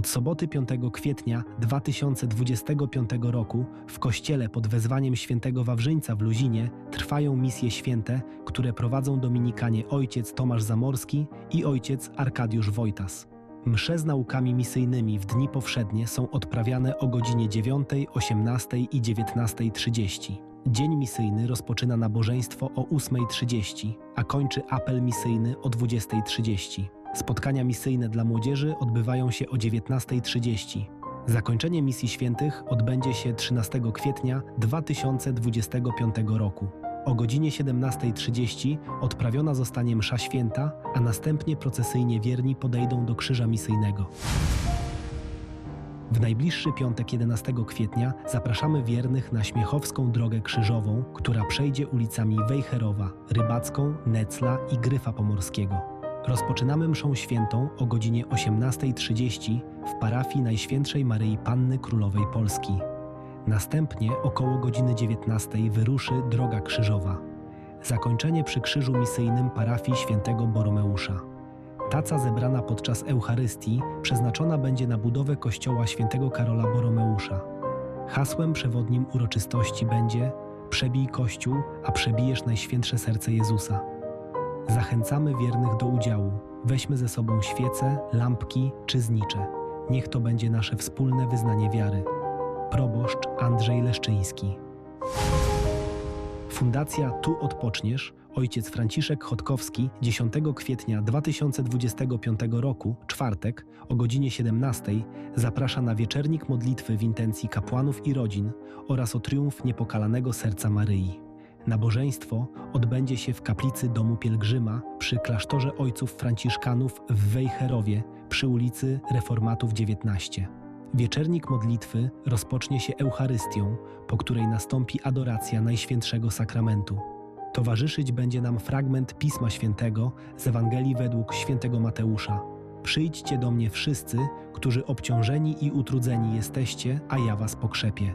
Od soboty 5 kwietnia 2025 roku w kościele pod wezwaniem świętego Wawrzyńca w Luzinie trwają misje święte, które prowadzą dominikanie ojciec Tomasz Zamorski i ojciec Arkadiusz Wojtas. Msze z naukami misyjnymi w dni powszednie są odprawiane o godzinie 9, 18 i 19.30. Dzień misyjny rozpoczyna nabożeństwo o 8.30, a kończy apel misyjny o 20.30. Spotkania misyjne dla młodzieży odbywają się o 19.30. Zakończenie misji świętych odbędzie się 13 kwietnia 2025 roku. O godzinie 17.30 odprawiona zostanie msza święta, a następnie procesyjnie wierni podejdą do krzyża misyjnego. W najbliższy piątek 11 kwietnia zapraszamy wiernych na Śmiechowską Drogę Krzyżową, która przejdzie ulicami Wejherowa, Rybacką, Necla i Gryfa Pomorskiego. Rozpoczynamy mszą świętą o godzinie 18.30 w parafii Najświętszej Maryi Panny Królowej Polski. Następnie około godziny 19 wyruszy Droga Krzyżowa. Zakończenie przy krzyżu misyjnym parafii Świętego Boromeusza. Taca zebrana podczas Eucharystii przeznaczona będzie na budowę kościoła Świętego Karola Boromeusza. Hasłem przewodnim uroczystości będzie Przebij Kościół, a przebijesz Najświętsze Serce Jezusa. Zachęcamy wiernych do udziału. Weźmy ze sobą świece, lampki czy znicze. Niech to będzie nasze wspólne wyznanie wiary. Proboszcz Andrzej Leszczyński. Fundacja Tu Odpoczniesz, ojciec Franciszek Chodkowski 10 kwietnia 2025 roku, czwartek, o godzinie 17 zaprasza na wieczernik modlitwy w intencji kapłanów i rodzin oraz o triumf niepokalanego serca Maryi. Nabożeństwo odbędzie się w kaplicy Domu Pielgrzyma przy klasztorze ojców franciszkanów w Wejherowie przy ulicy Reformatów 19. Wieczernik modlitwy rozpocznie się Eucharystią, po której nastąpi adoracja Najświętszego Sakramentu. Towarzyszyć będzie nam fragment Pisma Świętego z Ewangelii według świętego Mateusza. Przyjdźcie do mnie wszyscy, którzy obciążeni i utrudzeni jesteście, a ja was pokrzepię.